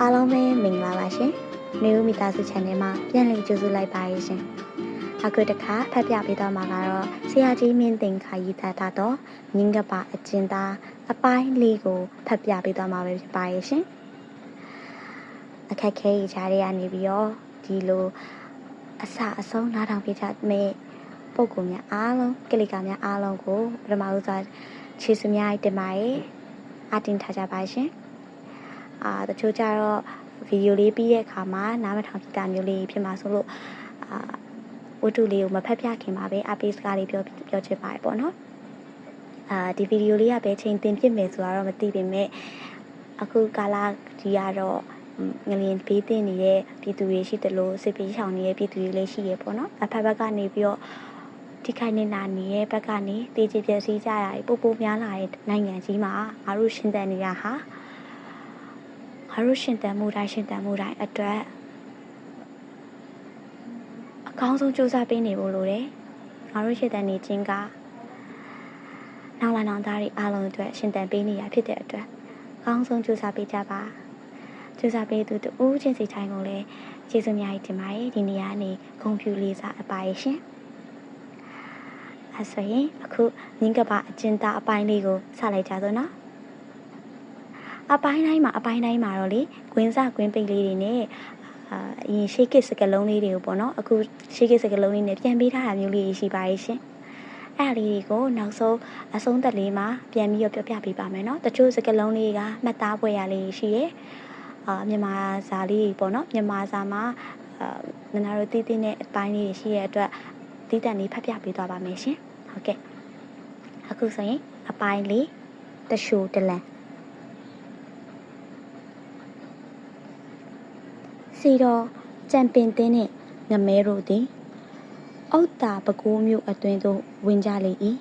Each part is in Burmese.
အားလုံးပဲမင်္ဂလာပါရှင်။နေဦးမိသားစု channel မှာပြန်လည်ကြိုဆိုလိုက်ပါရရှင်။အခုတစ်ခါဖတ်ပြပေးတော့မှာကတော့ဆရာကြီးမင်းတင်ခါရေးသားထားတော့ငင်းကပါအကျဉ်းသားအပိုင်းလေးကိုဖတ်ပြပေးတော့မှာပဲဖြစ်ပါရရှင်။အခက်ခဲရချားတွေကနေပြီးတော့ဒီလိုအစအဆုံးနားထောင်ပေးကြမယ့်ပုံကူများအားလုံးကလီကာများအားလုံးကိုပထမဦးစွာချီးစမြายတင်ပါတယ်။အတင်ထားကြပါရှင်။ အာတချို့ကြတော့ဗီဒီယိုလေးပြီးတဲ့အခါမှာနားမထောင်ပြတာမျိုးလေးဖြစ်မှာဆိုလို့အာဝတ္ထုလေးကိုမဖတ်ပြခင်ပါပဲအပေးစကားလေးပြောပြောချင်ပါတယ်ပေါ့နော်။အာဒီဗီဒီယိုလေးကပဲချိန်တင်ပြမယ်ဆိုတော့မသိပေမဲ့အခုကာလကြီးကတော့ငလျင်ဘေးတင်နေတဲ့ပြည်သူတွေရှိတယ်လို့စစ်ပေးရှောင်နေတဲ့ပြည်သူတွေလည်းရှိရပေါ့နော်။အဖက်ဘက်ကနေပြီးတော့ဒီခိုင်နေတာနေတဲ့ဘက်ကနေတည်ကြည်ပြည့်စည်ကြတာပို့ပို့များလာတဲ့နိုင်ငံကြီးမှာငါတို့ရှင်သန်နေတာဟာ ငါတို့ရှင်သန်မှုတိုင်းရှင်သန်မှုတိုင်းအတွက်အကောင်းဆုံးစူးစမ်းပေးနေဖို့လိုတယ်ငါတို့ရှင်သန်နေခြင်းကနောက်လာနောက်သားတွေအားလုံးအတွက်ရှင်သန်ပေးနေရဖြစ်တဲ့အတွက်အကောင်းဆုံးစူးစမ်းပေးကြပါစူးစမ်းပေးသူတူးချင်းစီတိုင်းကိုလည်းကျေးဇူးများကြီးတင်ပါတယ်ဒီနေရာနေဂုဏ်ပြုလေးစားအပ်ပါရဲ့ရှင်အဲဆိုရင်အခုငင်းကပအကျဉ်းသားအပိုင်းလေးကိုစလိုက်ကြသောနော် အပိုင်းတိုင်းမှာအပိုင်းတိုင်းမှာတော့လေဂွင်းစဂွင်းပိတ်လေးတွေနဲ့အာအရင်ရှေးကစ်စကလုံးလေးတွေကိုပေါ့နော်အခုရှေးကစ်စကလုံးလေးနဲ့ပြန်ပေးထားတာမျိုးလေးရှိပါရဲ့ရှင်အဲ့ဒါလေးတွေကိုနောက်ဆုံးအဆုံးသက်လေးမှာပြန်ပြီးတော့ပြောပြပေးပါမယ်နော်တချို့စကလုံးလေးကမှတ်သားပွဲရလေးရှိရဲ့အာမြန်မာစာလေးပေါ့နော်မြန်မာစာမှာအာနင်နာတို့တည်တည်နဲ့အပိုင်းလေးရှိရဲ့အတွက်တည်တန်လေးဖတ်ပြပေးသွားပါမယ်ရှင်ဟုတ်ကဲ့အခုဆိုရင်အပိုင်းလေးတရှူတလန် စီတော့ကြံပင်တင်းနဲ့ငမဲတို့သည်အောက်တာပကိုးမျိုးအတွင်းသို့ဝင်ကြလေ၏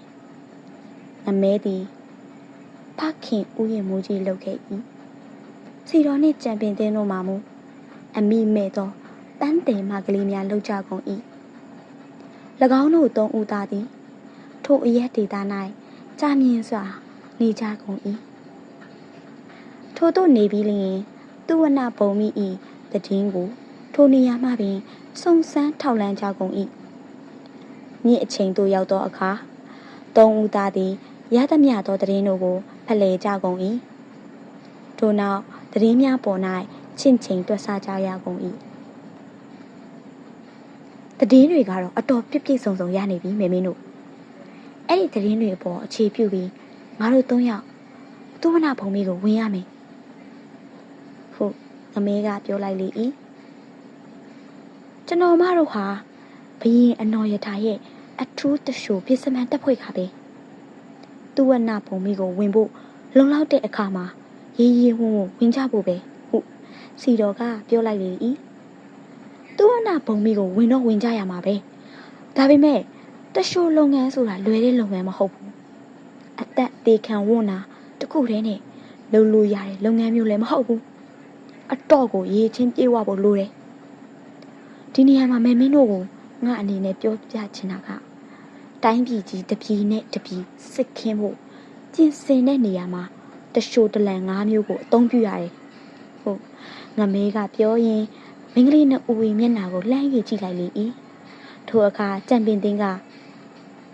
ငမဲသည်ဖခင်ဥယျာဉ်မူကြီးလုပ်ခဲ့၏စီတော်နှင့်ကြံပင်တင်းတို့မှမူအမိမဲ့သောတန်းတယ်မကလေးများလှုပ်ကြကုန်၏၎င်းတို့သုံးဦးသားသည်ထိုအရက်ဒေသ၌ကြာမြင့်စွာနေကြကုန်၏ထို့သို့နေပြီးလျင်သူဝနဘုံမိ၏ တည်င်းကိုထိုနေရာမှပင်စုံစမ်းထောက်လန်းကြကုန်၏မြင့်အချိန်သို့ရောက်သောအခါသုံးဦးသားသည်ရသမျှသောတည်င်းတို့ကိုဖလှယ်ကြကုန်၏ထို့နောက်တည်င်းများပေါ်၌ချင့်ချိန်တွက်ဆကြရကုန်၏တည်င်းတွေကတော့အတော်ပြည့်ပြည့်စုံစုံရနေပြီမေမင်းတို့အဲ့ဒီသတင်းတွေအပေါ်အခြေပြုပြီးငါတို့သုံးယောက်သူဝနာဘုံမီကိုဝင်ရမယ်ဟုတ် အမေကပြောလိုက်လေဤကျွန်တော်မတို့ဟာဘရင်အနော်ရထားရဲ့အထူးတရှူပြစ်စမန်တက်ဖွဲ့ခါပဲသူဝနာဘုံမီကိုဝင်ဖို့လုံလောက်တဲ့အခါမှာရေးရေးဝုံဝုံဝင်ကြဖို့ပဲဟုတ်စီတော်ကပြောလိုက်လေဤသူဝနာဘုံမီကိုဝင်တော့ဝင်ကြရမှာပဲဒါပေမဲ့တရှိုးလုပ်ငန်းဆိုတာလွယ်တဲ့လုပ်ငန်းမဟုတ်ဘူးအသက်သေးခံဝွန်းတာတခုတည်းနဲ့လုပ်လို့ရတဲ့လုပ်ငန်းမျိုးလည်းမဟုတ်ဘူး အတော့ကိုရေးချင်းပြေဝဖို့လိုတယ်ဒီနေရာမှာမင်းမင်းတို့ကိုငါအနေနဲ့ပြောပြချင်တာကတိုင်းပြည်ကြီးတပြည်နဲ့တပြည်စစ်ခင်းဖို့ကျင်စင်တဲ့နေရာမှာတရှိုးတလန်၅မျိုးကိုအသုံးပြုရတယ်ဟုတ်ငမဲကပြောရင်မင်းကလေးနဲ့ဦးဝေမျက်နှာကိုလှမ်းရကြည့်လိုက်လေ၏ထိုအခါကြံပင်သိန်းက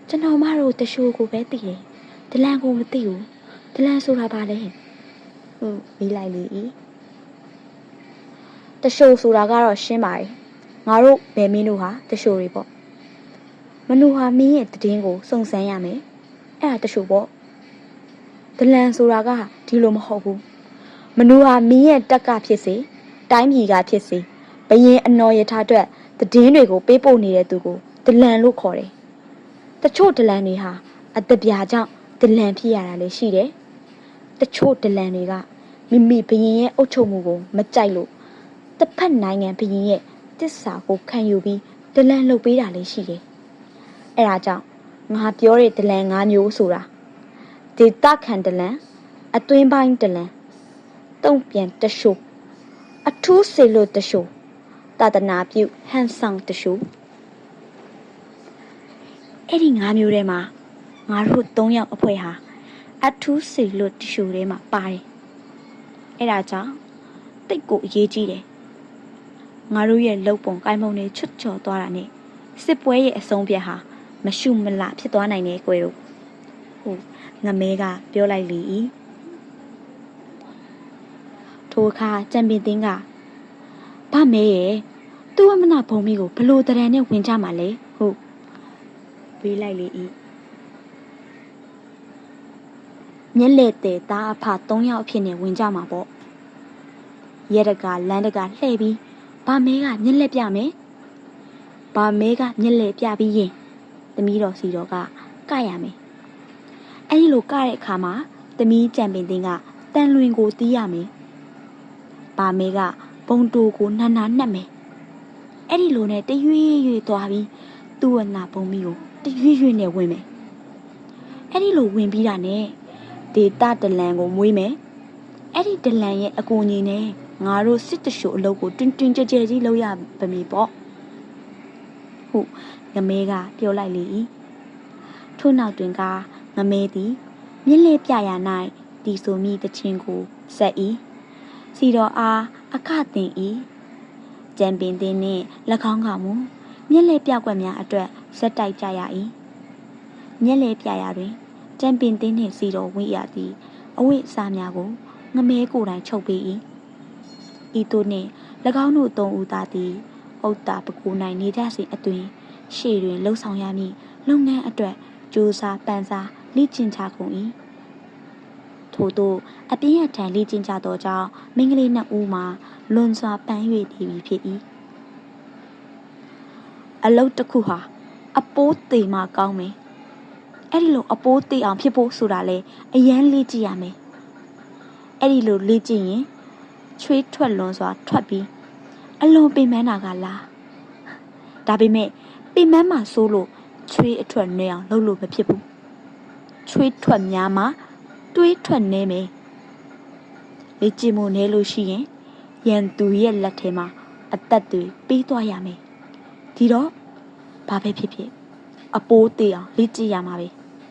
ကျွန်တော်မတို့တရှိုးကိုပဲသိတယ်ဒလန်ကိုမသိဘူးဒလန်ဆိုတာဘာလဲဟုတ်မေးလိုက်လေဤ တရှိုးဆိုတာကတော့ရှင်းပါတယ်ငါတို့ဘယ်မင်းတို့ဟာတရှိုးတွေပေါ့မနူဟာမင်းရဲ့တည်င်းကိုစုံစမ်းရမယ်အဲ့ဒါတရှိုးပေါ့ဒလန်ဆိုတာကဒီလိုမဟုတ်ဘူးမနူဟာမင်းရဲ့တက်ကဖြစ်စေတိုင်းပြည်ကဖြစ်စေဘရင်အနော်ရထားအတွက်တည်င်းတွေကိုပေးပို့နေတဲ့သူကိုဒလန်လို့ခေါ်တယ်တချို့ဒလန်တွေဟာအတပြာကြောင့်ဒလန်ဖြစ်ရတာလည်းရှိတယ်။တချို့ဒလန်တွေကမိမိဘရင်ရဲ့အုပ်ချုပ်မှုကိုမကြိုက်လို့ တစ်ဖက်နိုင်ငံဘရင်ရဲ့တစ္ဆာကိုခံယူပြီးဒလန်လုပ်ပေးတာလည်းရှိတယ်။အဲဒါကြောင့်ငါပြောတဲ့ဒလန်၅မျိုးဆိုတာဒေတာခံဒလန်အတွင်းပိုင်းဒလန်တုံ့ပြန်တရှုအထူးစေလို့တရှုတဒနာပြုဟန်ဆောင်တရှုအဲ့ဒီ၅မျိုးထဲမှာငါတို့၃ယောက်အဖွဲ့ဟာအထူးစီလို့တ िश ူထဲမှာပါတယ်အဲ့ဒါကြောင့်တတိတ်ကိုအရေးကြီးတယ် ငါတို့ရဲ့လုံပုံကိုင်းမုံတွေချွတ်ချော်သွားတာနဲ့စစ်ပွဲရဲ့အဆုံးပြတ်ဟာမရှုမလဖြစ်သွားနိုင်တယ်ကွယ်တို့ဟုတ်ငမဲကပြောလိုက်လေ၏ထိုအခါကြံပင်သိန်းကဗမဲရဲ့သူ့ဝမနာဘုံမီကိုဘလို့တရံနဲ့ဝင်ကြမှာလဲဟုတ်ပေးလိုက်လေ၏မျက်လက်တဲ့သားအဖ၃ယောက်အဖြစ်နဲ့ဝင်ကြမှာပေါ့ရဲတကလမ်းတကလှည့်ပြီး ဗမဲကမျက်လက်ပြမယ်ဗမဲကမျက်လက်ပြပြီးရင်သမီးတော်စီတော်ကကရမယ်အဲ့ဒီလိုကတဲ့အခါမှာသမီးကြံပင်သိန်းကတန်လွင်ကိုတီးရမယ်ဗမဲကဘုံတူကိုနှနာနှက်မယ်အဲ့ဒီလိုနဲ့တရွေ့ရွေ့သွားပြီးသူ့ဝနာဘုံမီကိုတရွေ့ရွေ့နဲ့ဝင်မယ်အဲ့ဒီလိုဝင်ပြီးတာနဲ့ဒေတာတလန်ကိုမွေးမယ်အဲ့ဒီတလန်ရဲ့အကူအညီနဲ့ ငါတို့စစ်တရှို့အလုပ်ကိုတွင်တွင်ကြဲကြဲကြီးလုပ်ရပါမည်ပေါ့ဟုတ်ငမဲကပြောလိုက်လေ၏ထို့နောက်တွင်ကငမဲသည်မြင့်လေပြရာ၌တီဆိုမိတချင်းကိုဆက်၏စီတော်အားအခတင်၏ကြံပင်တင်းနှင့်၎င်းကမူမြင့်လေပြကွက်များအတွက်ဆက်တိုက်ကြရ၏မြင့်လေပြရာတွင်ကြံပင်တင်းနှင့်စီတော်ဝိရသည်အဝိစားများကိုငမဲကိုယ်တိုင်ချုပ်ပေး၏ ဤသို့နှင့်၎င်းတို့သုံးဦးသားသည်ဥတ္တာပကူနိုင်နေကြစဉ်အတွင်ရှေ့တွင်လှုပ်ဆောင်ရမည့်လုပ်ငန်းအတွက်ကြိုးစားပန်းစားလေ့ကျင့်ကြကုန်၏ထို့သောအပြင်းအထန်လေ့ကျင့်ကြသောကြောင့်မိန်းကလေးနှစ်ဦးမှာလွန်စွာပန်း၍နေပြီဖြစ်၏အလုတ်တစ်ခုဟာအပိုးသေးမှကောင်းမယ်အဲ့ဒီလိုအပိုးသေးအောင်ဖြစ်ဖို့ဆိုတာလေအရန်လေ့ကျင့်ရမယ်အဲ့ဒီလိုလေ့ကျင့်ရင် ချွေးထွက်လွန်စွာထွက်ပြီးအလွန်ပင်ပန်းတာကလားဒါပေမဲ့ပင်ပန်းမှဆိုးလို့ချွေးအထွက်နေအောင်လုပ်လို့မဖြစ်ဘူးချွေးထွက်များမှတွေးထွက်နေမယ်လေ့ကျင့်မှုနေလို့ရှိရင်ရန်သူရဲ့လက်ထဲမှာအသက်တွေပေးသွားရမယ်ဒီတော့ဘာပဲဖြစ်ဖြစ်အပိုးသေးအောင်လေ့ကျင့်ရမှာပဲ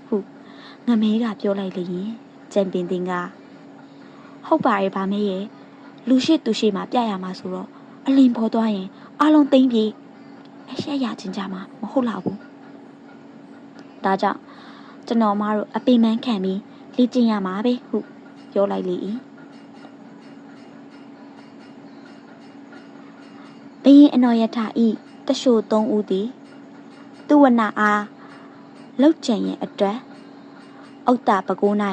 ဟုတ်ငမဲကပြောလိုက်လေရင်ကြံပင်တင်ကဟုတ်ပါရဲ့ဗာမေရဲ့ လူရှိသူရှိမှပြရမှာဆိုတော့အလင်းပေါ်သွားရင်အလုံးသိမ့်ပြေအရှက်ရချင်းကြမှာမဟုတ်လောက်ဘူးဒါကြောင့်ကျွန်တော်မတို့အပိမန်းခံပြီးလေ့ကျင့်ရမှာပဲဟုပြောလိုက်လေ၏ဘရင်အနော်ယထာဤတရှို့သုံးဦးသည်သူဝနာအားလောက်ကျန်ရဲ့အတွက်ဥတ္တပကိုး၌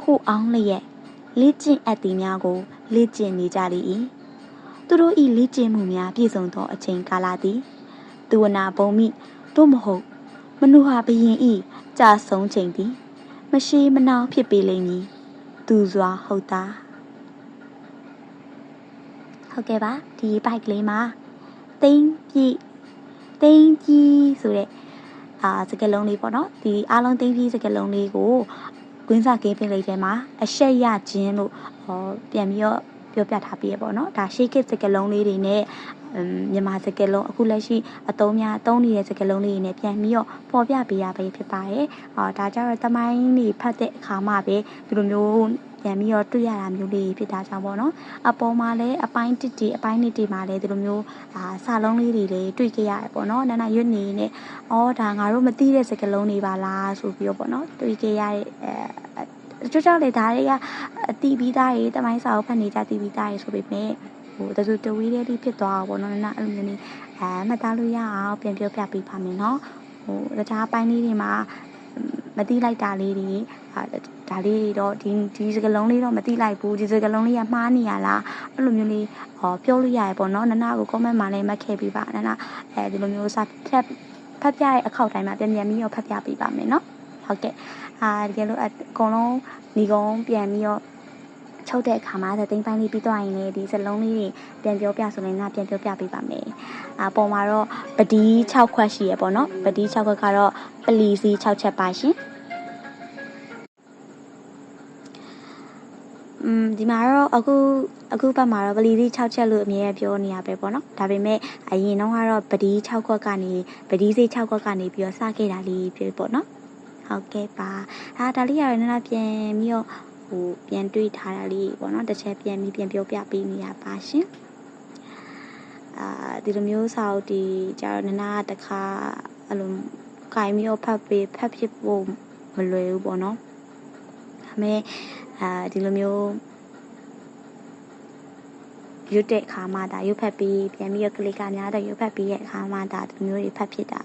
ခုအောင်လျက်လေ့ကျင့်အပ်သည်များကို လေ့ကျင့်နေကြလေ၏သူတို့ဤလေ့ကျင့်မှုများပြည့်စုံသောအချိန်ကာလသည်သူဝနာဘုံမိတို့မဟုတ်မနုဟာဘရင်ဤကြာဆုံးချိန်သည် မရှိမနှောင်ဖြစ်ပေလိမ့်မည်သူစွာဟုတ်တာဟုတ်ကဲ့ပါဒီဘိုက်ကလေးမှာသိမ့်ပြည့်သိမ့်ကြီးဆိုတဲ့အာစကလုံးလေးပေါ့နော်ဒီအားလုံးသိမ့်ကြီးစကလုံးလေးကို ကွင်းစာကင်းပင်လေးထဲမှာအရှက်ရခြင်းလို့ဟောပြန်ပြီးတော့ပြောပြထားပြီးရပေါ့နော်ဒါရှေးခေတ်စကလုံးလေးတွေနဲ့မြန်မာစကလုံးအခုလက်ရှိအသုံးများအသုံးနေတဲ့စကလုံးလေးတွေနဲ့ပြန်ပြီးတော့ပေါ်ပြပေးရပဲဖြစ်ပါတယ်။အော်ဒါကြတော့တမိုင်းတွေဖတ်တဲ့အခါမှာပဲဒီလိုမျိုး ပြန်ပြီးတော့တွေ့ရတာမျိုးလေးဖြစ်တာကြောင့်ပေါ့နော်။အပေါ်မှာလည်းအပိုင်းတစ်တီအပိုင်းနှစ်တီမှာလည်းဒီလိုမျိုးအာစာလုံးလေးတွေလည်းတွေ့ကြရတယ်ပေါ့နော်။နာနာရွတ်နေနဲ့အော်ဒါငါတို့မသိတဲ့စကလုံးတွေပါလားဆိုပြီးတော့ပေါ့နော်။တွေ့ကြရတဲ့အဲကျွတ်ကြောက်လေဒါတွေကအတီးပြီးသားတွေတမိုင်းစာအုပ်ဖတ်နေကြတီးပြီးသားတွေဆိုပေမဲ့ဟိုတဆူတဝီးလေးလေးဖြစ်သွားတာပေါ့နော်နာအဲ့လိုမျိုးနေအဲမှတ်သားလို့ရအောင်ပြန်ပြောပြပေးပါမယ်နော်ဟိုတခြားပိုင်းလေးတွေမှာမတိလိုက်တာလေးတွေ ဒါလေးတွေတော့ဒီဒီစကလုံးလေးတော့မတိလိုက်ဘူးဒီစကလုံးလေးကမှားနေရလားအဲ့လိုမျိုးလေးဟောပြောလို့ရရပေါ့နော်နနာကို comment မှာလည်းမှတ်ခဲ့ပေးပါနနာအဲဒီလိုမျိုးစာဖတ်ဖတ်ပြရဲ့အခောက်တိုင်းမှာပြန်ပြန်ပြီးတော့ဖတ်ပြပေးပါမယ်နော်ဟုတ်ကဲ့အာတကယ်လို့အကုန်လုံးညီကုန်းပြန်ပြီးတော့ချုပ်တဲ့အခါမှာသသိန်းပိုင်းလေးပြီးသွားရင်လည်းဒီစလုံးလေးတွေပြန်ပြောပြဆိုရင်ငါပြန်ပြောပြပေးပါမယ်။အပေါ်မှာတော့ပဒီ6ခွက်ရှိရပေါ့နော်။ပဒီ6ခွက်ကတော့ပလီစီ6ချက်ပါရှင်။ อืมဒီမှာတော့အခုအခုဘက်မှာတော့ပလီစီ6ချက်လို့အမြဲပြောနေရပဲပေါ့နော်။ဒါပေမဲ့အရင်တော့ကတော့ပဒီ6ခွက်ကနေပဒီစီ6ခွက်ကနေပြီးတော့စခဲ့တာလေးဖြစ်ပေါ့နော်။ဟုတ်ကဲ့ပါ။အာဒါလေးရရနနာပြန်ပြီးတော့ဟဟိုပြန်တွေးထားတာလေးပေါ့နော်တစ်ချက်ပြန်ပြီးပြန်ပြောပြပေးနေရပါရှင်အာဒီလိုမျိုးစာအုပ်ဒီကျတော့နနာတခါအဲ့လိုကင်မျိုးဖတ်ပေးဖတ်ဖြစ်ဖို့မလွယ်ဘူးပေါ့နော်ဒါပေမဲ့ အာဒီလိုမျိုးရွတ်တဲ့အခါမှာဒါရွတ်ဖတ်ပြီးပြန်ပြီးတော့ကလစ်ကများတော့ရွတ်ဖတ်ပြီးရဲ့အခါမှာဒါဒီလိုမျိုးတွေဖတ်ဖြစ်တာ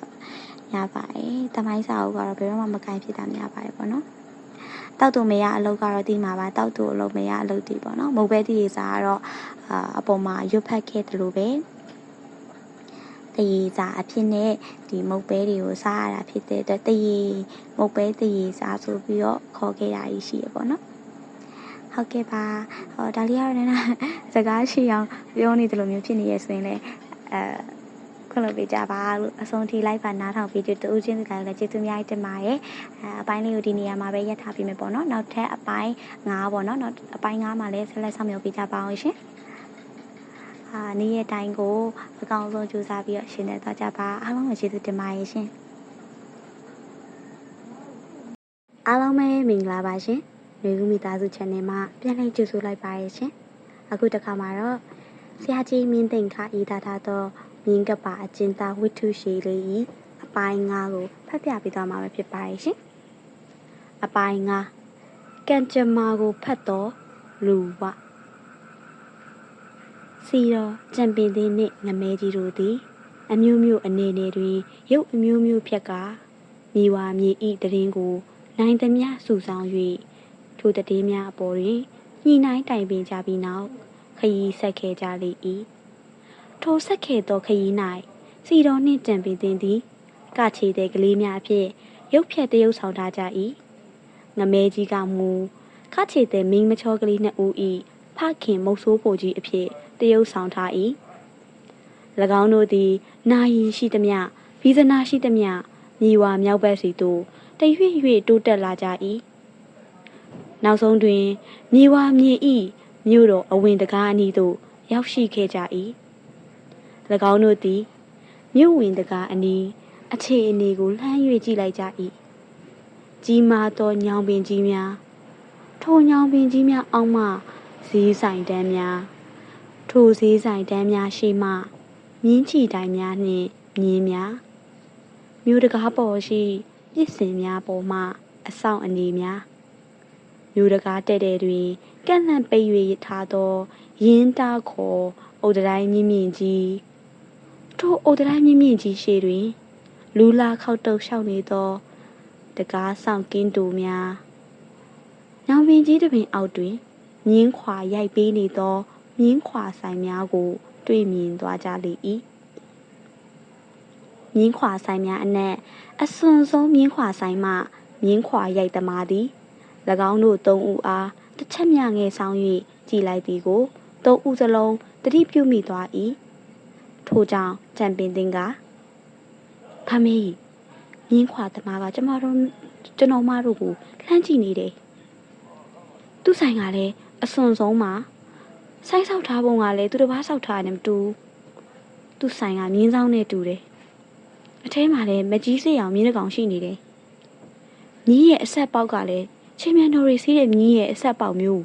များပါတယ်။တမိုင်းစာအုပ်ကတော့ဘယ်တော့မှမကင်ဖြစ်တာများပါတယ်ပေါ့နော်။တောက်တူမရအလုပ်ကတော့တီးမှာပါတောက်တူအလုပ်မရအလုပ်တီးပေါ့နော်။မုတ်ပဲတီးရစားကတော့အာအပေါ်မှာရွတ်ဖတ်ခဲ့တယ်လို့ပဲတရေစာအဖြစ်နဲ့ဒီမုတ်ပဲတွေကိုစားရတာဖြစ်တဲ့အတွက်တရေမုတ်ပဲတရေစာဆိုပြီးတော့ခေါ်ခဲ့တာရှိရပေါ့နော်။ ဟုတ်ကဲ့ပါဟောဒါလေးကတော့လည်းစကားရှိအောင်ပြောနေတယ်လို့မျိုးဖြစ်နေရဆိုရင်လည်းအဲခွင့်လို့ပေးကြပါလို့အဆုံးထိလိုက်ပါနားထောင်ပြီးတူတူချင်းစကားလည်းကျေးဇူးအများကြီးတင်ပါတယ်အဲအပိုင်းလေးကိုဒီနေရာမှာပဲရပ်ထားပြီးမယ်ပေါ့နော်နောက်ထပ်အပိုင်း9ပေါ့နော်နောက်အပိုင်း9မှာလည်းဆက်လက်ဆောင်မြော်ပေးကြပါအောင်ရှင်အာနေ့ရက်တိုင်းကိုအကောင်းဆုံးကြိုးစားပြီးတော့ရှင်းနေသွားကြပါအားလုံးကိုကျေးဇူးတင်ပါတယ်ရှင်အားလုံးပဲမင်္ဂလာပါရှင်။ နေကူမိသားစု channel မှာပြန်လည်ကြိုဆိုလိုက်ပါရရှင်။အခုတစ်ခါမှာတော့ဆရာကြီးမင်းသိန်ခအေးသားထားသောမြင်းကပါအကျဉ်းသားဝိထုရှိလေးဤအပိုင်း၅ကိုဖတ်ပြပေးသွားမှာပဲဖြစ်ပါရဲ့ရှင်။အပိုင်း၅ကံကြမ္မာကိုဖတ်တော်လူဝစီတော်ကြံပင်သေးနှင့်ငမဲကြီးတို့သည် အမျိုးမျိုးအနေနေတွင်ရုပ်အမျိုးမျိုးဖြက်ကမိဝါမြေဤတရင်ကို နိုင်သမျှစုဆောင်၍ ထိုတည်များအပေါ်တွင်ညှိနှိုင်းတိုင်ပင်ကြပြီးနောက်ခရီးဆက်ခဲ့ကြလေ၏ထိုဆက်ခဲ့သောခရီး၌စီတော်နှင့်ကြံပင်တင်သည်ကချေတဲ့ကလေးများအဖြစ်ရုပ်ဖြတ်တရုပ်ဆောင်ထားကြ၏ငမဲကြီးကမူခချေတဲ့မင်းမချောကလေးနှစ်ဦး၏ဖခင်မုတ်ဆိုးပိုကြီးအဖြစ်တရုပ်ဆောင်ထား၏၎င်းတို့သည်နာယီရှိသမျှဗီဇနာရှိသမျှမြေဝါမြောက်ဘက်စီသို့တရွေ့ရွေ့တိုးတက်လာကြ၏ နောက်ဆုံးတွင်မြေဝါမြေဤမြို့တော်အဝင်တကားအနီးသို့ရောက်ရှိခဲ့ကြ၏၎င်းတို့သည်မြို့ဝင်တကားအနီးအခြေအနေကိုလှမ်း၍ကြည့်လိုက်ကြ၏ကြီးမားသောညောင်ပင်ကြီးများထိုညောင်ပင်ကြီးများအောက်မှဈေးဆိုင်တန်းများထိုဈေးဆိုင်တန်းများရှိမှမြင်းချီတိုင်များနှင့်မြင်းများမြို့တကားပေါ်ရှိပစ္စင်များပေါ်မှအဆောင်အနေများ မြို့တကားတဲ့တဲ့တွင်ကန့်လန့်ပိတ်၍ထားသောရင်းတားခေါ်အုတ်တိုင်းမြင့်မြင့်ကြီးထိုအုတ်တိုင်းမြင့်မြင့်ကြီးရှေ့တွင် လူလာခောက်တုတ်လျှောက်နေသော တကားဆောင်ကင်းတူများညောင်ပင်ကြီးတစ်ပင်အောက်တွင်မြင်းခွာရိုက်ပေးနေသောမြင်းခွာဆိုင်များကို တွေ့မြင်သွားကြလေ၏မြင်းခွာဆိုင်များအနက်အစွန်ဆုံးမြင်းခွာဆိုင်မှမြင်းခွာရိုက်သမားသည်၎ င်းတို့သုံးဦးအားတစ်ချက်မြငယ်ဆောင်၍ကြည်လိုက်သည်ကိုသုံးဦးစလုံးတတိပြုမိသွား၏ထို့ကြောင့်ချန်ပင်တင်ကဖမေးမြင်းခွာသမားကကျမတို့ကျွန်တော်မတို့ကိုလှမ်းကြည့်နေတယ်သူ့ဆိုင်ကလည်းအစွန်ဆုံးမှာဆိုင်ဆောက်ထားပုံကလည်းသူတစ်ပါးဆောက်ထားတယ်မတူသူ့ဆိုင်ကမြင်းဆောင်နဲ့တူတယ်အထဲမှာလည်းမကြီးစေအောင်မြင်းတစ်ကောင်ရှိနေတယ်မြင်းရဲ့အဆက်ပေါက်ကလည်း ချင်းမြန်တော်ရီစီးတဲ့မြင်းရဲ့အဆက်ပေါက်မျိုး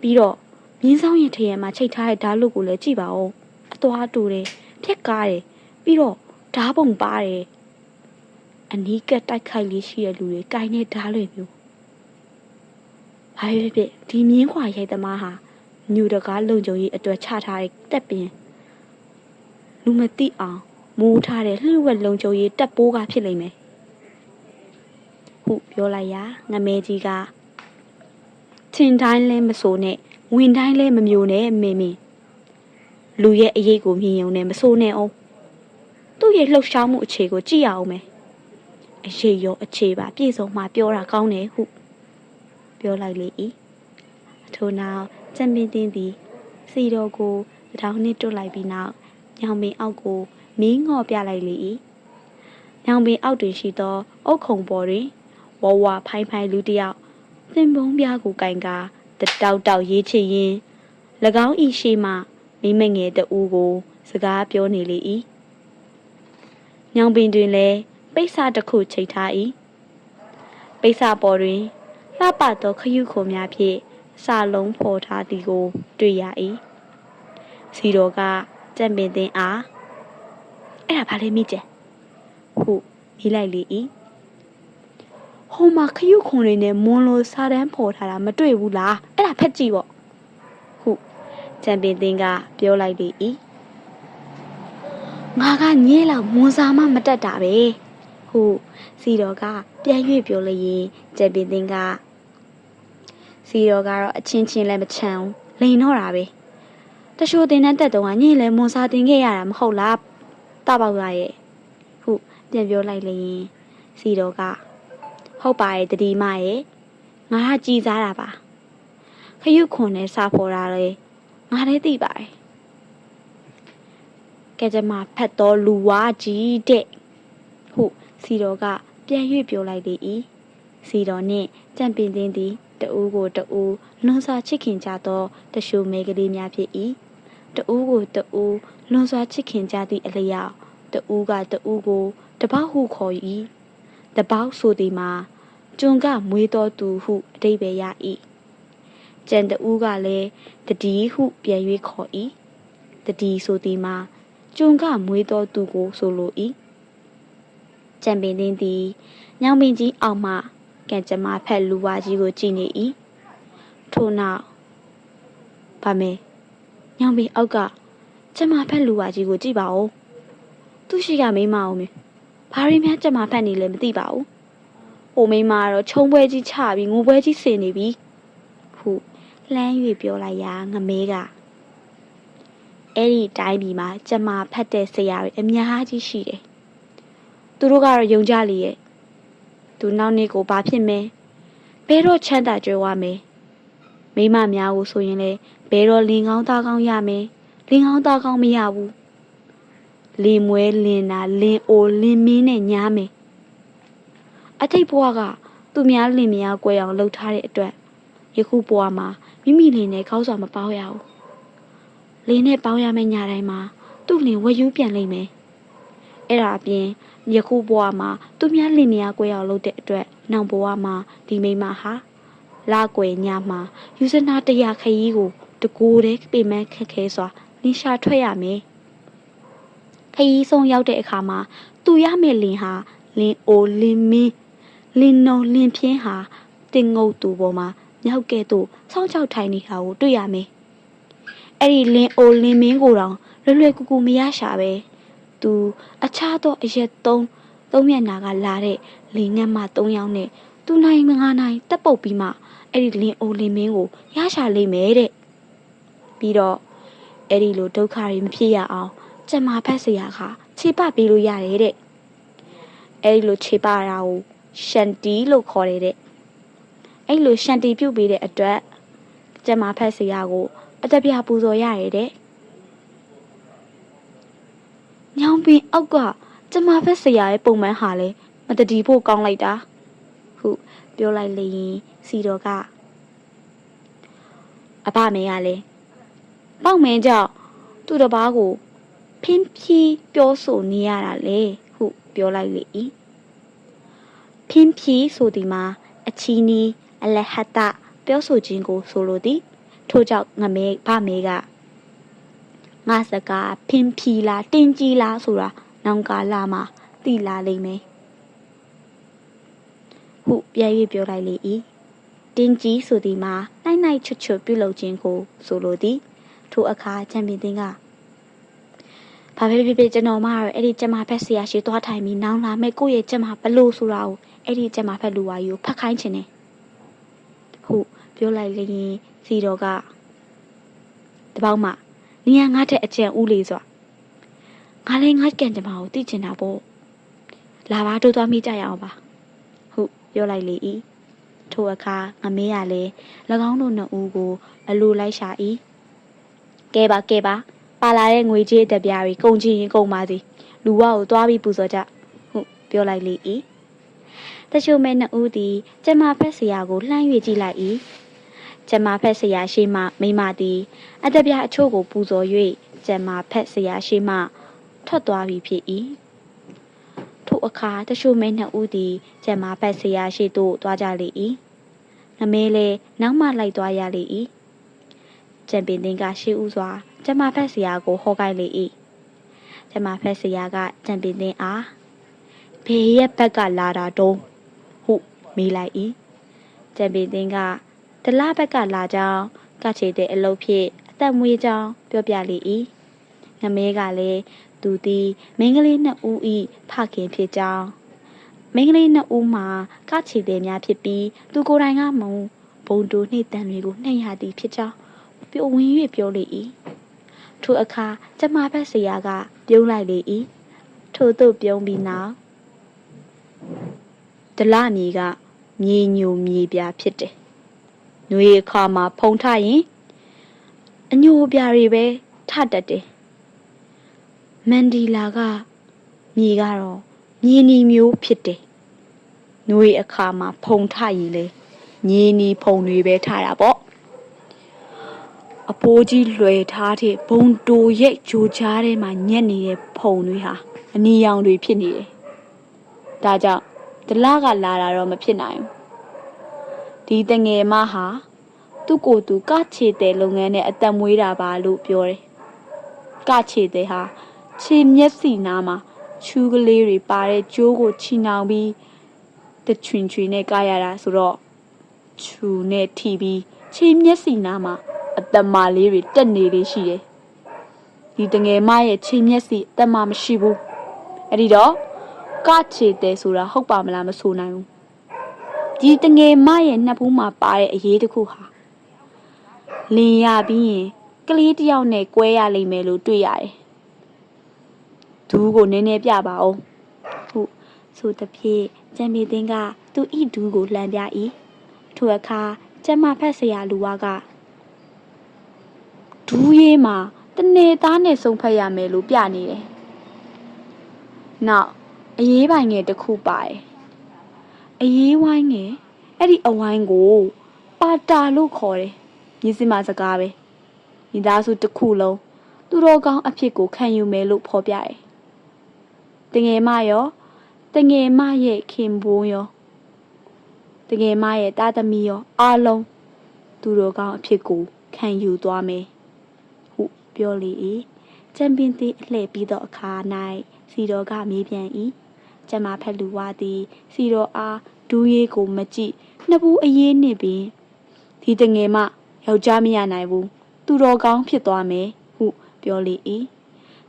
ပြီးတော့မြင်းဆောင်ရင်ထရံမှာချိတ်ထားတဲ့ဓာတ်လုတ်ကိုလည်းကြည့်ပါဦးအသွားတူတယ်ဖြက်ကားတယ်ပြီးတော့ဓာတ်ပုံပါတယ်အနီးကပ်တိုက်ခိုက်လေးရှိတဲ့လူတွေကင်တဲ့ဓာတ်လွယ်မျိုးဘာဖြစ်ဖြစ်ဒီမြင်းခွာရိုက်သမားဟာညူတကားလုံခြုံရေးအတွက်ချထားတဲ့တက်ပင်လူမသိအောင်မိုးထားတဲ့လှည့်ဝက်လုံခြုံရေးတက်ပိုးကဖြစ်လိမ့်မယ် ဟုပြောလိုက်ရာငမဲကြီးကထင်တိုင်းလဲမဆိုနဲ့ဝင်တိုင်းလဲမမျိုးနဲ့မေမင်းလူရဲ့အရေးကိုမြင်ုံနဲ့မဆိုနဲ့အောင်သူ့ရဲ့လှုပ်ရှားမှုအခြေကိုကြည့်ရအောင်မယ်အရေးရောအခြေပါပြည့်စုံမှပြောတာကောင်းတယ်ဟုပြောလိုက်လေ၏ထို့နောက်ချန်ပီယံတင်သည်စီတော်ကိုတထောင်နှစ်တွတ်လိုက်ပြီးနောက်ညောင်ပင်အောက်ကိုမင်းငော့ပြလိုက်လေ၏ညောင်ပင်အောက်တွင်ရှိသောအုတ်ခုံပေါ်တွင် ဝဝဖိုင်းဖိုင်းလူတစ်ယောက်သင်ပုံးပြားကိုကင်ကာတတောက်တောက်ရေးချင်ရင်၎င်းဤရှိမှမိမငယ်တဦးကို စကားပြောနေလေ၏ညောင်ပင်တွင်လည်းပိတ်စာတစ်ခုချိတ်ထား၏ပိတ်စာပေါ်တွင်လှပသောခရုခုံများဖြင့်စာလုံးဖော်ထားသည်ကို တွေ့ရ၏စီတော်ကကြံ့ပင်သင်းအားအဲ့ဒါဘာလဲမိကျဲဟုမိလိုက်လေ၏ ဟိုမှာခရုခုံတွေနဲ့မွန်လိုစာတန်းဖော်ထားတာမတွေ့ဘူးလားအဲ့ဒါဖက်ကြည့်ပေါ့ဟုကြံ့ပင်သင်းကပြောလိုက်လေ၏ငါကညဲလောက်မွန်စာမှမတက်တာပဲဟုစီတော်ကပြန်၍ပြောလျင်ကြံ့ပင်သင်းကစီရောကတော့အချင်းချင်းလည်းမချမ်းဘူးလိန်တော့တာပဲတရှိုးတင်တဲ့တက်တုံးကညင်လဲမွန်စာတင်ခဲ့ရတာမဟုတ်လားတပေါက်ရရဲ့ဟုပြန်ပြောလိုက်လျင်စီရောက ဟုတ်ပါရဲ့တတိမရဲ့ငါကကြည်စားတာပါခရုခွန်နဲ့စာဖော်တာလေငါလည်းသိပါတယ်ကဲကြမဖတ်တော်လူဝါကြီးတဲ့ဟုစီတော်ကပြန်၍ပြောလိုက်လေ၏စီတော်နှင့်ကြံ့ပင်တင်းသည်တဦးကိုတဦးလွန်စွာချစ်ခင်ကြသောတရှူမဲကလေးများဖြစ်၏တဦးကိုတဦးလွန်စွာချစ်ခင်ကြသည့်အလျောက်တဦးကတဦးကိုတပေါက်ဟုခေါ်၏တပေါက်ဆိုသည်မှာ ကျွန်ကမွေးတော်သူဟုအတိပ္ပယ်ရ၏ကျန်တဦးကလည်းတတိဟုပြန်၍ခေါ်၏တတိဆိုသည်မှာကျွန်ကမွေးတော်သူကိုဆိုလို၏ကြံပင်တင်းသည်ညောင်ပင်ကြီးအောင်မှကံကြမ္မာဖက်လူဝါကြီးကိုကြည်နေ၏ထို့နောက်ဗာမေညောင်ပင်အောက်ကကျမဖက်လူဝါကြီးကိုကြည့်ပါဦးသူရှိကမိမအောင်မေဘာရင်းများကျမဖက်နေလဲမသိပါဘူး ဟိုမိမကတော့ခြုံပွဲကြီးချပြီးငိုပွဲကြီးဆင်နေပြီဟုလှမ်း၍ပြောလိုက်ရာငမဲကအဲ့ဒီတိုင်းပြည်မှာကျမဖတ်တဲ့ဆရာတွေအများကြီးရှိတယ်သူတို့ကတော့ယုံကြလေရဲ့သူနောက်နေ့ကိုဘာဖြစ်မဲဘဲတော့ချမ်းသာကြွယ်ဝမယ်မိမများကိုဆိုရင်လေဘဲတော့လင်ကောင်းသားကောင်းရမယ်လင်ကောင်းသားကောင်းမရဘူးလင်မွဲလင်နာလင်အိုလင်မင်းနဲ့ညားမယ် အထိတ်ဘွားကသူများလင်မယားကွယ်အောင်လှုပ်ထားတဲ့အတွက်ယခုဘွားမှာမိမိလင်နဲ့ခေါင်းစွာမပေါရဘူးလင်နဲ့ပေါင်းရမယ့်ညတိုင်းမှာသူ့လင်ဝယူပြန်လိမ့်မယ်အဲ့ဒါအပြင်ယခုဘဝမှာသူများလင်မယားကွဲအောင်လုပ်တဲ့အတွက်နောင်ဘဝမှာဒီမိမဟာလာကွယ်ညမှာယူဇနာတရာခရီးကိုတကိုယ်တည်းပေမန်းခက်ခဲစွာလင်းရှာထွက်ရမယ်ခရီးဆုံးရောက်တဲ့အခါမှာသူရမယ့်လင်ဟာလင်အိုလင်မင်း လင်နုံလင်ဖြင်းဟာတင်ငုတ်သူပေါ်မှာမြောက်ကဲ့သို့စောင်းချောက်ထိုင်နေတာကိုတွေ့ရမယ်အဲ့ဒီလင်အိုလင်မင်းကိုတောင်လွယ်လွယ်ကူကူမရရှာပဲသူအခြားသောအရက်သုံးသုံးမျက်နာကလာတဲ့လေငတ်မ၃ယောက်နဲ့သူနိုင်မငါနိုင်တက်ပုတ်ပြီးမှအဲ့ဒီလင်အိုလင်မင်းကိုရရှာလိမ့်မယ်တဲ့ပြီးတော့အဲ့ဒီလိုဒုက္ခတွေမဖြစ်ရအောင်ကျမဖက်စရာကခြေပပေးလို့ရတယ်တဲ့အဲ့ဒီလိုခြေပတာကို ရှန်တီလို့ခေါ်တယ်တဲ့အဲ့လိုရှန်တီပြုတ်ပေးတဲ့အတွက်ကျမဖက်စရာကို အတပြပူဇော်ရတယ်တဲ့ညောင်ပင်အောက်ကကျမဖက်ဆရာရဲ့ပုံမှန်ဟာလဲမတတိဖို့ကောင်းလိုက်တာဟုပြောလိုက်လျင်စီတော်ကအဖမင်းကလည်းပေါက်မင်းကြောင့်သူ့တပားကိုဖင်းဖြီးပြောဆိုနေရတာလေဟုပြောလိုက်လေ၏ ဖင်းဖြီးဆိုဒီမှာအချီနီအလဟတပြောဆိုခြင်းကို ဆိုလိုသည် ထို့ကြောင့်ငမဲဗမေကငါစကားဖင်ဖြီလားတင်းကြီးလားဆိုတာနောင်ကာလမှာသိလာလိမ့်မယ်ဟုပြန်၍ပြောလိုက်လေ၏တင်းကြီးဆိုသည်မှာနိုင်နိုင်ချွတ်ချွတ်ပြုလုပ်ခြင်းကို ဆိုလိုသည် ထိုအခါချန်ပီယံတင်ကဘာပဲဖြစ်ဖြစ်ကျွန်တော်မကတော့အဲ့ဒီကျမဖက်ဆရာရှိသွားထိုင်ပြီးနောင်လာမဲ့ကိုယ့်ရဲ့ကျမဘလို့ဆိုတာကို အဲ့ဒီကျမဖက်လူဝါကြီးကိုဖတ်ခိုင်းခြင်းနဲ့ဟုတ်ပြောလိုက်လျင်စီတော်ကတပေါက်မှနေရငါတဲ့အကျံဦးလေးဆိုငါလည်းငါကံကြမ္မာကိုသိချင်တာပေါ့လာပါတို့သွားမိကြရအောင်ပါဟုတ်ပြောလိုက်လေ၏ထိုအခါငမေးရလဲ၎င်းတို့နှစ်ဦးကိုအလိုလိုက်ရှာ၏ကဲပါကဲပါပါလာတဲ့ငွေကြေးတက်ပြားတွေကုန်ချင်ရင်ကုန်ပါစီလူဝကိုသွားပြီးပူဇော်ကြဟုတ်ပြောလိုက်လေ၏ တချို့မဲ့နှစ်ဦးသည်ကျမဖက်ဆရာကိုလှမ်း၍ကြည့်လိုက်၏ကျမဖက်ဆရာရှိမှမိမသည် အတပြအချို့ကိုပူဇော်၍ကျမဖက်ဆရာရှိမှထွက်သွားပြီဖြစ်၏ထိုအခါတချို့မဲနှစ်ဦးသည်ကျမဖက်ဆရာရှိသို့သွားကြလေ၏ငမဲလဲနောက်မှလိုက်သွားရလေ၏ကျန်ပင်တင်ကရှေးဥစွာကျမဖက်ဆရာကိုဟောကိုက်လေ၏ကျမဖက်ဆရာကကျန်ပင်တင်အားဘေးရဲ့ဘက်ကလာတာတုံးဟု မေးလိုက်၏ကျန်ပင်တင်ကတလားဘက်ကလာကြောင်းကချေတဲ့အလုပ်ဖြစ်အသက်မွေးကြောင်းပြောပြလေ၏ငမဲကလည်းသူသည်မင်းကလေးနှစ်ဦးဤဖခင်ဖြစ်ကြောင်းမင်းကလေးနှစ်ဦးမှာကချေတဲ့များဖြစ်ပြီးသူကိုယ်တိုင်ကမုံဘုံတူနှိမ့်တန်တွေကိုနှိမ့်ရသည်ဖြစ်ကြောင်းပြိုဝင်၍ပြောလေ၏ထိုအခါကျမဘက်ဆရာကပြုံးလိုက်လေ၏ထို့သို့ပြုံးပြီးနောက် ဒလမီကမြေညိုမြေပြာဖြစ်တယ်။နှွေအခါမှာဖုံထရင်အညိုပြာတွေပဲထတတ်တယ်။မန်ဒီလာကမြေကတော့မြေနီမျိုးဖြစ်တယ်။နှွေအခါမှာဖုံထရင်လေမြေနီဖုံတွေပဲထတာပေါ့။အဖိုးကြီးလွယ်ထားတဲ့ဘုံတိုရဲ့ဂျိုချားထဲမှာညက်နေတဲ့ဖုံတွေဟာအနီရောင်တွေဖြစ်နေတယ်။ဒါကြောင့် ဒလကလာတာတော့မဖြစ်နိုင်ဘူး။ဒီတငယ်မဟာသူ့ကိုယ်သူကချေတဲ့လုပ်ငန်းနဲ့အသက်မွေးတာပါလို့ပြောတယ်။ကချေတဲ့ဟာခြေမျက်စီနားမှာချူးကလေးတွေပါတဲ့ကြိုးကိုချီနှောင်ပြီးတချွင်ချွင်နဲ့ကရတာဆိုတော့ချူနဲ့ထိပြီးခြေမျက်စီနားမှာအသက်မလေးတွေတက်နေလေးရှိတယ်။ဒီတငယ်မရဲ့ခြေမျက်စိအသက်မမရှိဘူး။အဲ့ဒီတော့ ကချေတဲ့ဆိုတာဟုတ်ပါမလားမဆိုနိုင်ဘူး။ဒီတငယ်မရဲ့နှစ်ဖူးမှာပါတဲ့အရေးတစ်ခုဟာလင်ရပြီးရင်ကလေးတစ်ယောက်နဲ့ကွဲရလိမ့်မယ်လို့တွေ့ရတယ်။ဒူးကိုနည်းနည်းပြပါအောင်။ဟုတ်ဆိုတဖြည့်ကျန်မီသိန်းကသူ့ဤဒူးကိုလှမ်းပြ၏။ထိုအခါကျမဖက်ဆရာလူဝါကဒူးရေးမှာတနေသားနဲ့ဆုံဖက်ရမယ်လို့ပြနေတယ်။နောက် အရေးပိုင်ငယ်တစ်ခုပါတယ်။အရေးဝိုင်းငယ်အဲ့ဒီအဝိုင်းကိုပါတာလို့ခေါ်တယ်။မြစ်စမစကားပဲ။မိသားစုတစ်ခုလုံးသူတော်ကောင်းအဖြစ်ကိုခံယူမယ်လို့ဖော်ပြတယ်။တငယ်မရောတငယ်မရဲ့ခင်ဘိုးရောတငယ်မရဲ့တာသမီရောအားလုံးသူတော်ကောင်းအဖြစ်ကိုခံယူသွားမယ်ဟုပြောလေ၏ချန်ပီယံသည်အလှည့်ပြီးသောအခါ၌စီတော်ကမေးပြန်၏ ကျမဖက်လူဝါသည် စီတော်အားဒူးရေးကိုမကြည့်နှစ်ဘူးအေးနှင့်ပင်ဒီတငယ်မှယောက်ျားမရနိုင်ဘူးသူတော်ကောင်းဖြစ်သွားမယ်ဟုပြောလေ၏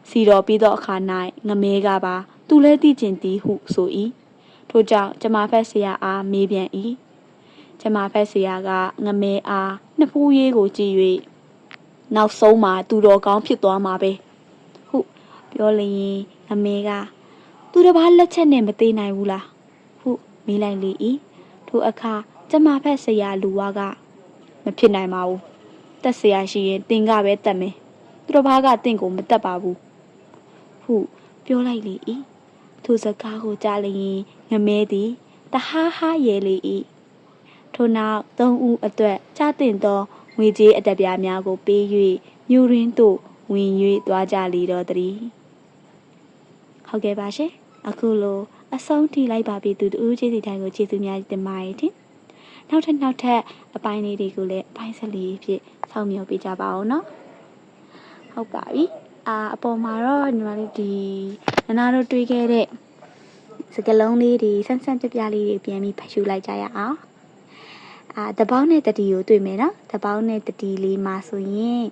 စီတော်ပြီးသောအခါ၌ငမဲကပါ သူလဲသိကျင်သည်ဟုဆို၏ထို့ကြောင့်ကျမဖက်ဆရာအားမေးပြန်၏ကျမဖက်ဆရာကငမဲအားနှစ်ဖူးရေးကိုကြည့်၍နောက်ဆုံးမှာသူတော်ကောင်းဖြစ်သွားမှာပဲဟုပြောလျင်ငမဲက သူတစ်ပါးလက်ချက်နဲ့မသေးနိုင်ဘူးလားဟုမေးလိုက်လေ၏ထိုအခါကျမဖက်ဆရာလူဝါကမဖြစ်နိုင်ပါဘူးတက်ဆရာရှိရင်တင်ကပဲတက်မယ်သူတစ်ပါးကတင့်ကိုမတက်ပါဘူးဟုပြောလိုက်လေ၏ထိုစကားကိုကြားလျင်ငမဲသည်တဟားဟားရဲလေ၏ထို့နောက်သုံးဦးအတွက်ချတင်သောငွေကြေးအတက်ပြားများကိုပေး၍မြို့ရင်းသို့ဝင်၍သွားကြလေတော့တည်းဟုတ်ကဲ့ပါရှင် အခုလိုအဆုံးထိလိုက်ပါပြီသူတို့ကျေးဇူးတိုင်းကိုကျေးဇူးများတင်ပါတယ်တင်နောက်ထပ်နောက်ထပ်အပိုင်းလေးတွေကိုလည်းအပိုင်းဆက်လေးဖြစ်ဆောက်မြော်ပေးကြပါအောင်နော်ဟုတ်ပါပြီအာအပေါ်မှာတော့ညီမလေးဒီနနာတို့တွေးခဲ့တဲ့စကလုံးလေးတွေဆန်းဆန်းပြပြလေးတွေပြန်ပြီးဖတ်ရှုလိုက်ကြရအောင်အာတပေါင်းနဲ့တတီကိုတွေ့မယ်နော်တပေါင်းနဲ့တတီလေးမှာဆိုရင်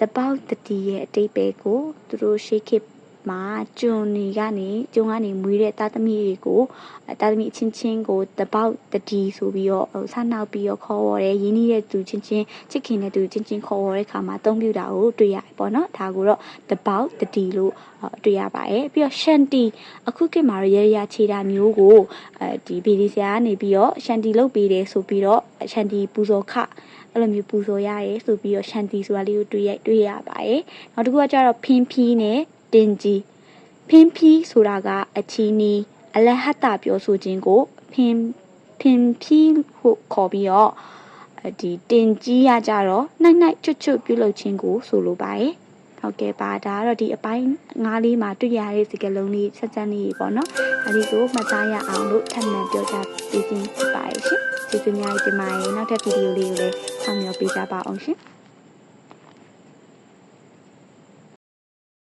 တပေါက်တတီရဲ့အတိတ်ပဲကိုသူတို့ရှေးခေတ် မှာကျွန်းနေကနေကျွန်းကနေမွေးတဲ့သားသမီးတွေကိုသားသမီးအချင်းချင်းကိုတပေါက်တတီဆိုပြီးတော့ဟိုဆနောက်ပြီးတော့ခေါ်ဝေါ်တယ်ရင်းနှီးတဲ့သူချင်းချင်းချစ်ခင်တဲ့သူချင်းချင်းခေါ်ဝေါ်တဲ့ခါမှာအသုံးပြုတာကိုတွေ့ရတယ်ပေါ့နော်ဒါကိုတော့တပေါက်တတီလို့တွေ့ရပါတယ်ပြီးတော့ရှန်တီအခုခေတ်မှာတော့ရရခြေတာမျိုးကိုအဲဒီဗီဒီဆရာကနေပြီးတော့ရှန်တီလုပ်ပေးတယ်ဆိုပြီးတော့ရှန်တီပူဇော်ခအဲ့လိုမျိုးပူဇော်ရတယ်ဆိုပြီးတော့ရှန်တီဆိုတာလေးကိုတွေ့ရတွေ့ရပါတယ်နောက်တစ်ခုကကျတော့ဖင်းဖီးနဲ့ တင်ကြီးဖင်းဖီးဆိုတာကအချီနီအလဟတပြောဆိုခြင်းကိုဖင်းဖင်းဖီးဟုခေါ်ပြီးတော့ဒီတင်ကြီးရကြတော့နိုင်နိုင်ချွတ်ချွတ်ပြုလုပ်ခြင်းကိုဆိုလိုပါတယ်ဟုတ်ကဲ့ပါဒါကတော့ဒီအပိုင်းငါးလေးမှာတွေ့ရတဲ့စကားလုံးလေးဆက်စပ်လေးပေါ့နော်အဲဒီကိုမှတ်သားရအောင်လို့ထပ်မံပြောကြားပေးခြင်းဖြစ်ပါတယ်ရှင်ကျေးဇူးအများကြီးတင်ပါတယ်နောက်ထပ်ဗီဒီယိုလေးကိုလည်းဆောင်မျှော်ပေးကြပါအောင်ရှင်